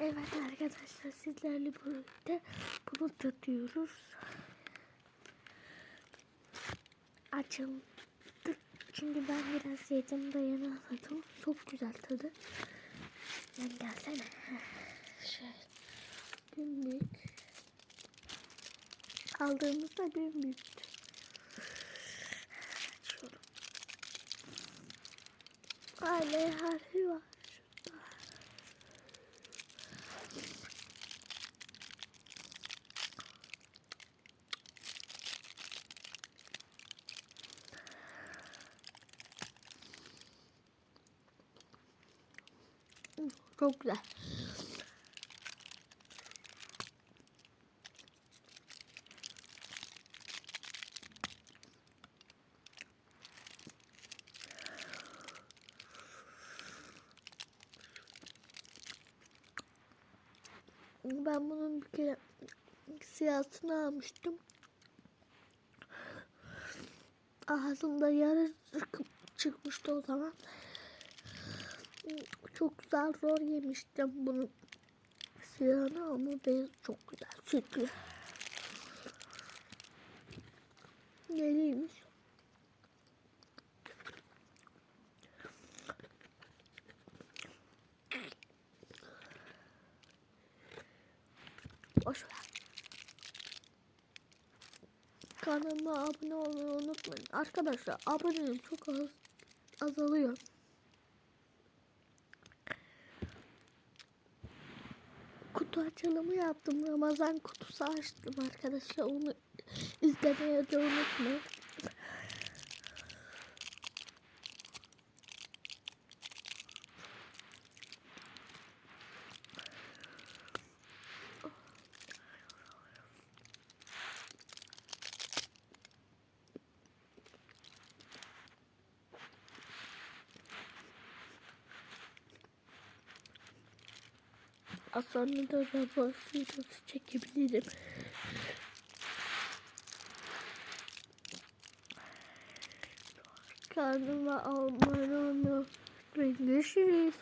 Evet arkadaşlar sizlerle birlikte bunu tadıyoruz. Açıldık çünkü ben biraz yedim dayanamadım. Çok güzel tadı. Sen gelsene. Şöyle. Günlük. Aldığımızda günlüktü. Açıyorum. Aile harfi var Çok güzel. Ben bunun bir kere siyahını almıştım. Ağzımda çıkıp çıkmıştı o zaman. Çok güzel zor yemiştim bunun siyahını ama beyaz çok güzel sütlü. Neliymiş? Boş ver. Kanalıma abone olmayı unutmayın. Arkadaşlar aboneliğim çok az azalıyor. Kutu açılımı yaptım. Ramazan kutusu açtım arkadaşlar. Onu izlemeye de unutmayın. Sonra da robot videosu çekebilirim. Karnıma almayı unutmayın. Görüşürüz.